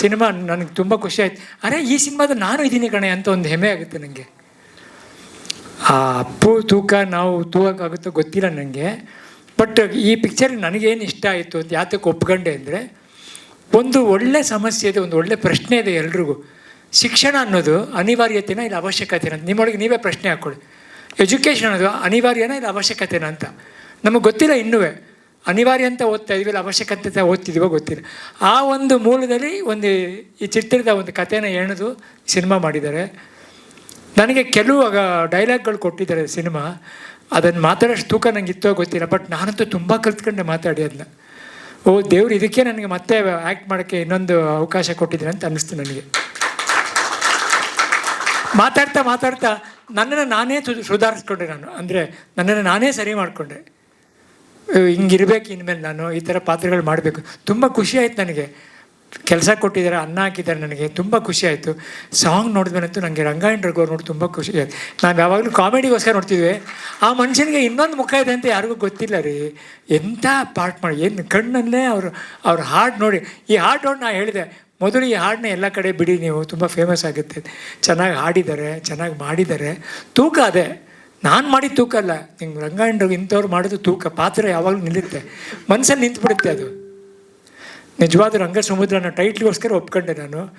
Cinema ನನಗೆ ತುಂಬ ಖುಷಿ ಆಯ್ತು. ಅರೆ, ಈ ಸಿನಿಮಾದ ನಾನು ಇದ್ದೀನಿ ಕಣೆ ಅಂತ ಒಂದು ಹೆಮ್ಮೆ ಆಗುತ್ತೆ ನನಗೆ ಆ ಅಪ್ಪು ತೂಕ ನಾವು ತೂಗಕ್ಕಾಗುತ್ತೋ ಗೊತ್ತಿಲ್ಲ ನನಗೆ ಬಟ್ ಈ ಪಿಕ್ಚರ್ ನನಗೇನು ಇಷ್ಟ ಆಯಿತು ಅಂತ ಯಾತಕ್ಕೆ ಒಪ್ಕೊಂಡೆ ಅಂದರೆ, ಒಂದು ಒಳ್ಳೆ ಸಮಸ್ಯೆ ಇದೆ, ಒಂದು ಒಳ್ಳೆ ಪ್ರಶ್ನೆ ಇದೆ ಎಲ್ರಿಗೂ. ಶಿಕ್ಷಣ ಅನ್ನೋದು ಅನಿವಾರ್ಯತೆನ ಇಲ್ಲ ಅವಶ್ಯಕತೆನ ಅಂತ. ನಿಮ್ಮೊಳಗೆ ನೀವೇ ಪ್ರಶ್ನೆ ಹಾಕ್ಕೊಳ್ಳಿ ಎಜುಕೇಷನ್ ಅನ್ನೋದು ಅನಿವಾರ್ಯನ ಇಲ್ಲ ಅವಶ್ಯಕತೆನ ಅಂತ. ನಮಗೆ ಗೊತ್ತಿಲ್ಲ ಇನ್ನೂ ಅನಿವಾರ್ಯ ಅಂತ ಓದ್ತಾ ಇದ್ವಿ, ಅವಶ್ಯಕತೆ ಅಂತ ಓದ್ತಿದೀವೋ ಗೊತ್ತಿಲ್ಲ. ಆ ಒಂದು ಮೂಲದಲ್ಲಿ ಒಂದು ಈ ಚಿತ್ರದ ಒಂದು ಕಥೆನ ಎಣೆದು ಸಿನಿಮಾ ಮಾಡಿದ್ದಾರೆ. ನನಗೆ ಕೆಲವು ಡೈಲಾಗ್ಗಳು ಕೊಟ್ಟಿದ್ದಾರೆ ಸಿನಿಮಾ. ಅದನ್ನು ಮಾತಾಡೋಷ್ಟು ತೂಕ ನನಗೆ ಇತ್ತೋ ಗೊತ್ತಿಲ್ಲ, ಬಟ್ ನಾನಂತೂ ತುಂಬ ಕಲ್ತ್ಕೊಂಡೆ ಮಾತಾಡಿ ಅದನ್ನ. ಓ ದೇವ್ರು, ಇದಕ್ಕೆ ನನಗೆ ಮತ್ತೆ ಆ್ಯಕ್ಟ್ ಮಾಡೋಕ್ಕೆ ಇನ್ನೊಂದು ಅವಕಾಶ ಕೊಟ್ಟಿದ್ದೀನಿ ಅಂತ ಅನ್ನಿಸ್ತು ನನಗೆ. ಮಾತಾಡ್ತಾ ಮಾತಾಡ್ತಾ ನನ್ನನ್ನು ನಾನೇ ಸುಧಾರಿಸ್ಕೊಂಡೆ ನಾನು. ಅಂದರೆ ನನ್ನನ್ನು ನಾನೇ ಸರಿ ಮಾಡಿಕೊಂಡೆ. ಹಿಂಗಿರ್ಬೇಕು ಇನ್ಮೇಲೆ ನಾನು, ಈ ಥರ ಪಾತ್ರಗಳು ಮಾಡಬೇಕು. ತುಂಬ ಖುಷಿ ಆಯ್ತು ನನಗೆ. ಕೆಲಸ ಕೊಟ್ಟಿದ್ದಾರೆ, ಅನ್ನ ಹಾಕಿದ್ದಾರೆ ನನಗೆ. ತುಂಬ ಖುಷಿ ಆಯಿತು. ಸಾಂಗ್ ನೋಡಿದ್ಮೇಲಂತೂ ನನಗೆ ರಂಗಾಯಣ ರಘುವ್ರು ನೋಡಿ ತುಂಬ ಖುಷಿ ಆಯ್ತು. ನಾವು ಯಾವಾಗಲೂ ಕಾಮಿಡಿಗೋಸ್ಕರ ನೋಡ್ತಿದ್ವಿ. ಆ ಮನುಷ್ಯನಿಗೆ ಇನ್ನೊಂದು ಮುಖ ಇದೆ ಅಂತ ಯಾರಿಗೂ ಗೊತ್ತಿಲ್ಲ ರೀ. ಎಂಥ ಪಾರ್ಟ್ ಮಾಡಿ, ಏನು ಕಣ್ಣಲ್ಲೇ ಅವರು, ಅವ್ರ ಹಾಡು ನೋಡಿ. ಈ ಹಾಡು ನೋಡಿ ನಾನು ಹೇಳಿದೆ, ಮೊದಲು ಈ ಹಾಡನ್ನ ಎಲ್ಲ ಕಡೆ ಬಿಡಿ ನೀವು. ತುಂಬ ಫೇಮಸ್ ಆಗುತ್ತೆ. ಚೆನ್ನಾಗಿ ಹಾಡಿದ್ದಾರೆ, ಚೆನ್ನಾಗಿ ಮಾಡಿದ್ದಾರೆ. ತೂಕ ಅದೇ. ನಾನು ಮಾಡಿದ ತೂಕ ಅಲ್ಲ. ನಿಂಗೆ ರಂಗಾಯಣರು ಇಂಥವ್ರು ಮಾಡೋದು ತೂಕ ಪಾತ್ರ ಯಾವಾಗಲೂ ನಿಲ್ಲುತ್ತೆ ಮನಸ್ಸಲ್ಲಿ ನಿಂತ್ಬಿಡುತ್ತೆ ಅದು. ನಿಜವಾದ ರಂಗ ಸಮುದ್ರನ ಟೈಟ್ಲಿಗೋಸ್ಕರ ಒಪ್ಕೊಂಡೆ ನಾನು.